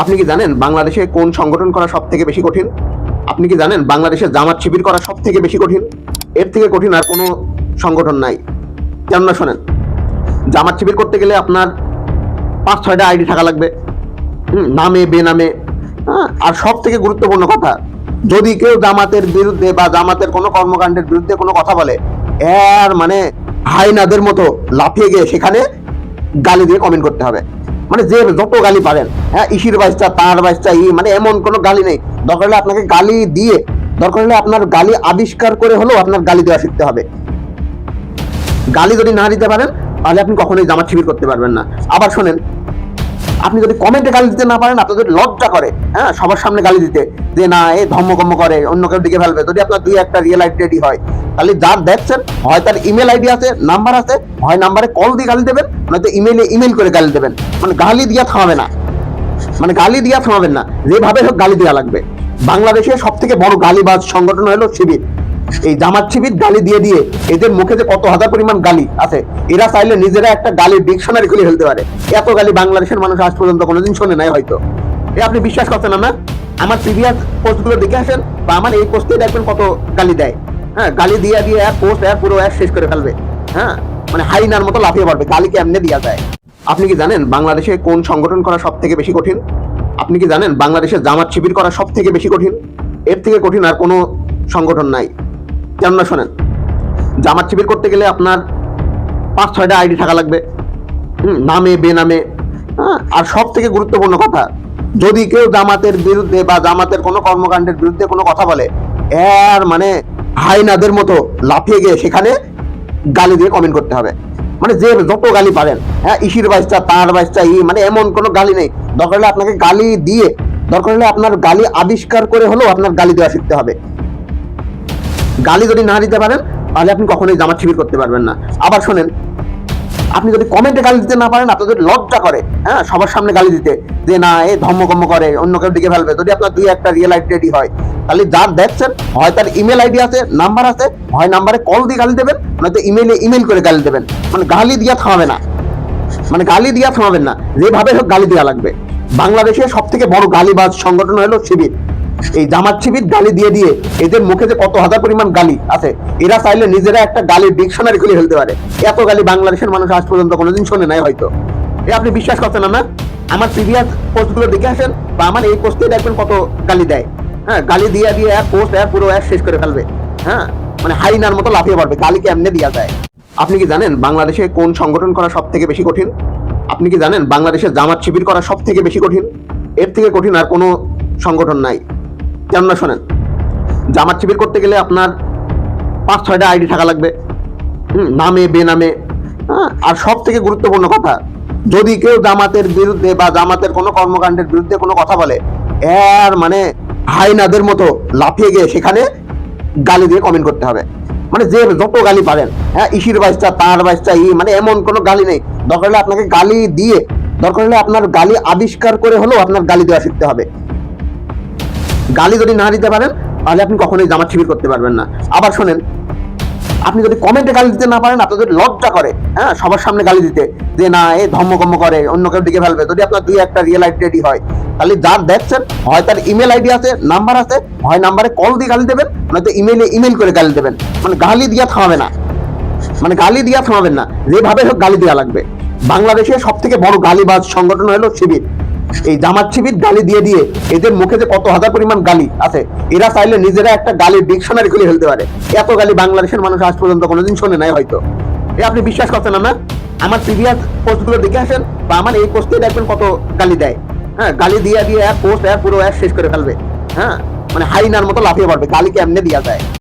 আপনি কি জানেন বাংলাদেশে কোন সংগঠন করা সব থেকে বেশি কঠিন? আপনি কি জানেন বাংলাদেশে জামাত শিবির করা সব থেকে বেশি কঠিন? এর থেকে কঠিন আর কোনো সংগঠন নাই। কেননা শোনেন? জামাত শিবির করতে গেলে আপনার পাঁচ ছয়টা আইডি থাকা লাগবে। নামে বেনামে। হ্যাঁ, আর সব থেকে গুরুত্বপূর্ণ কথা যদি কেউ জামাতের বিরুদ্ধে বা জামাতের কোনো কর্মকাণ্ডের বিরুদ্ধে কোনো কথা বলে এর মানে হাইনাদের মতো লাফিয়ে গিয়ে সেখানে গালি দিয়ে কমেন্ট করতে হবে। মানে যে যত গালি পারেন হ্যাঁ ইসির বাইসটা তার বাইসটা ই মানে এমন কোনো গালি নেই। দরকার হলে আপনাকে গালি দিয়ে, দরকার হলে আপনার গালি আবিষ্কার করে হলেও আপনার গালি দেওয়া শিখতে হবে। গালি যদি না দিতে পারেন, তাহলে আপনি কখনোই জামাত শিবির করতে পারবেন না। আবার শোনেন আপনি যদি কমেন্টে গালি দিতে না পারেন আপনাদের লজ্জা করে হ্যাঁ সবার সামনে গালি দিতে, যে না, এ ধর্মকম্ম করে, অন্য কেউ দিকে ফেলবে, যদি আপনার দুই একটা রিয়েল আইডেন্টি হয়, তাহলে যার দেখছেন, হয় তার ইমেল আইডি আছে নাম্বার আছে, হয় নাম্বারে কল দিয়ে গালি দেবেন, নয়তো ইমেলে ইমেল করে গালি দেবেন। মানে গালি দিয়া থামাবে না। মানে গালি দিয়া থামাবেন না। যেভাবে হোক গালি দেওয়া লাগবে। বাংলাদেশে সব থেকে বড় গালিবাজ সংগঠন হলো শিবির। এই জামাত শিবির গালি দিয়ে দিয়ে এদের মুখে যে কত হাজার পরিমাণ গালি আছে, এরা চাইলে নিজেরা একটা গালির ডিকশনারি খুলে ফেলতে পারে। এত গালি বাংলাদেশের মানুষ আজ পর্যন্ত কোনোদিন শোনে নাই হয়তো। এ আপনি বিশ্বাস করছেন না আমার প্রিভিয়াস পোস্টগুলো দেখে আসেন বা আমার এই পোস্টে দেখবেন কত গালি দেয়। হ্যাঁ গালি দিয়ে দিয়ে এক পোস্ট এক পুরো এক শেষ করে ফেলবে। হ্যাঁ মানে হাইনার মতো লাফিয়ে পড়বে গালিকে এমনি দেওয়া যায়? আপনি কি জানেন বাংলাদেশে কোন সংগঠন করা সব থেকে বেশি কঠিন? আপনি কি জানেন বাংলাদেশে জামাত শিবির করা সব থেকে বেশি কঠিন? এর থেকে কঠিন আর কোনো সংগঠন নাই। কেননা শোনেন জামাত শিবির করতে গেলে আপনার পাঁচ ছয়টা আইডি থাকা লাগবে। নামে বেনামে হ্যাঁ, আর সব থেকে গুরুত্বপূর্ণ কথা যদি কেউ জামাতের বিরুদ্ধে বা জামাতের কোনো কর্মকাণ্ডের বিরুদ্ধে কোনো কথা বলে এর মানে হাইনাদের মতো লাফিয়ে গিয়ে সেখানে গালি দিয়ে কমেন্ট করতে হবে। মানে যে যত গালি পারেন হ্যাঁ ইসির বাইসটা তার বাইসটা ই মানে এমন কোনো গালি নেই। দরকার হলে আপনাকে গালি দিয়ে দরকার হলে আপনার গালি আবিষ্কার করে হলেও আপনার গালি দেওয়া শিখতে হবে। গালি যদি না দিতে পারেন, তাহলে আপনি কখনোই জামাত শিবির করতে পারবেন না। আবার শোনেন, আপনি যদি কমেন্টে গালি দিতে না পারেন আপনাদের লজ্জা করে হ্যাঁ সবার সামনে গালি দিতে, যে না, এ ধর্মকম্ম করে অন্য কেউ দিকে ফেলবে, যদি আপনার দুই একটা রিয়েল আইডেন্টি হয়, তাহলে যার দেখছেন, হয় তার ইমেল আইডি আছে নাম্বার আছে, হয় নাম্বারে কল দিয়ে গালি দেবেন, নয়তো ইমেলে ইমেল করে গালি দেবেন। মানে গালি দিয়া থামাবে না। মানে গালি দিয়া থামাবেন না। যেভাবে হোক গালি দেওয়া লাগবে। বাংলাদেশে সব থেকে বড় গালিবাজ সংগঠন হলো শিবির। এই জামাত শিবির গালি দিয়ে দিয়ে এদের মুখে যে কত হাজার পরিমাণ গালি আছে, এরা চাইলে নিজেরা একটা গালির ডিকশনারি খুলে ফেলতে পারে। এত গালি বাংলাদেশের মানুষ আজ পর্যন্ত কোনোদিন শোনে নাই হয়তো। এ আপনি বিশ্বাস করছেন না আমার প্রিভিয়াস পোস্টগুলো দেখে আসেন বা আমার এই পোস্টে দেখবেন কত গালি দেয়। হ্যাঁ গালি দিয়ে দিয়ে এক পোস্ট এক পুরো এক শেষ করে ফেলবে। হ্যাঁ মানে হাইনার মতো লাফিয়ে পড়বে গালিকে এমনি দেওয়া যায়? আপনি কি জানেন বাংলাদেশে কোন সংগঠন করা সব থেকে বেশি কঠিন? আপনি কি জানেন বাংলাদেশে জামাত শিবির করা সব থেকে বেশি কঠিন? এর থেকে কঠিন আর কোনো সংগঠন নাই। কেননা শোনেন জামাত শিবির করতে গেলে আপনার পাঁচ ছয়টা আইডি থাকা লাগবে। নামে বেনামে হ্যাঁ, আর সব থেকে গুরুত্বপূর্ণ কথা যদি কেউ জামাতের বিরুদ্ধে বা জামাতের কোনো কর্মকাণ্ডের বিরুদ্ধে কোনো কথা বলে এর মানে হাইনাদের মতো লাফিয়ে গিয়ে সেখানে গালি দিয়ে কমেন্ট করতে হবে। মানে যে যত গালি পারেন হ্যাঁ ইসির বাইসটা তার বাইসটা ই মানে এমন কোনো গালি নেই। দরকার হলে আপনাকে গালি দিয়ে দরকার হলে আপনার গালি আবিষ্কার করে হলেও আপনার গালি দেওয়া শিখতে হবে। গালি যদি না দিতে পারেন, তাহলে আপনি কখনোই জামাত শিবির করতে পারবেন না। আবার শোনেন, আপনি যদি কমেন্টে গালি দিতে না পারেন আপনাদের লজ্জা করে হ্যাঁ সবার সামনে গালি দিতে, যে না, এ ধর্মকম্ম করে, অন্য কেউ দিকে ফেলবে, যদি আপনার দুই একটা রিয়েল আইডেন্টি হয়, তাহলে যার দেখছেন, হয় তার ইমেল আইডি আছে নাম্বার আছে, হয় নাম্বারে কল দিয়ে গালি দেবেন, নয়তো ইমেলে ইমেল করে গালি দেবেন। মানে গালি দিয়া থামাবে না। মানে গালি দিয়া থামাবেন না। যেভাবে হোক গালি দেওয়া লাগবে। বাংলাদেশে সব থেকে বড় গালিবাজ সংগঠন হলো শিবির। এই জামাত শিবির গালি দিয়ে দিয়ে এদের মুখে যে কত হাজার পরিমাণ গালি আছে, এরা চাইলে নিজেরা একটা গালির ডিকশনারি খুলে ফেলতে পারে। এত গালি বাংলাদেশের মানুষ আজ পর্যন্ত কোনোদিন শোনে নাই হয়তো। এ, আপনি বিশ্বাস করছেন না আমার প্রিভিয়াস পোস্টগুলো দেখে আসেন বা আমার এই পোস্টে দেখবেন কত গালি দেয়। হ্যাঁ গালি দিয়ে দিয়ে এক পোস্ট এক পুরো এক শেষ করে ফেলবে। হ্যাঁ মানে হাইনার মতো লাফিয়ে পড়বে। গালিকে এমনি দেওয়া যায়?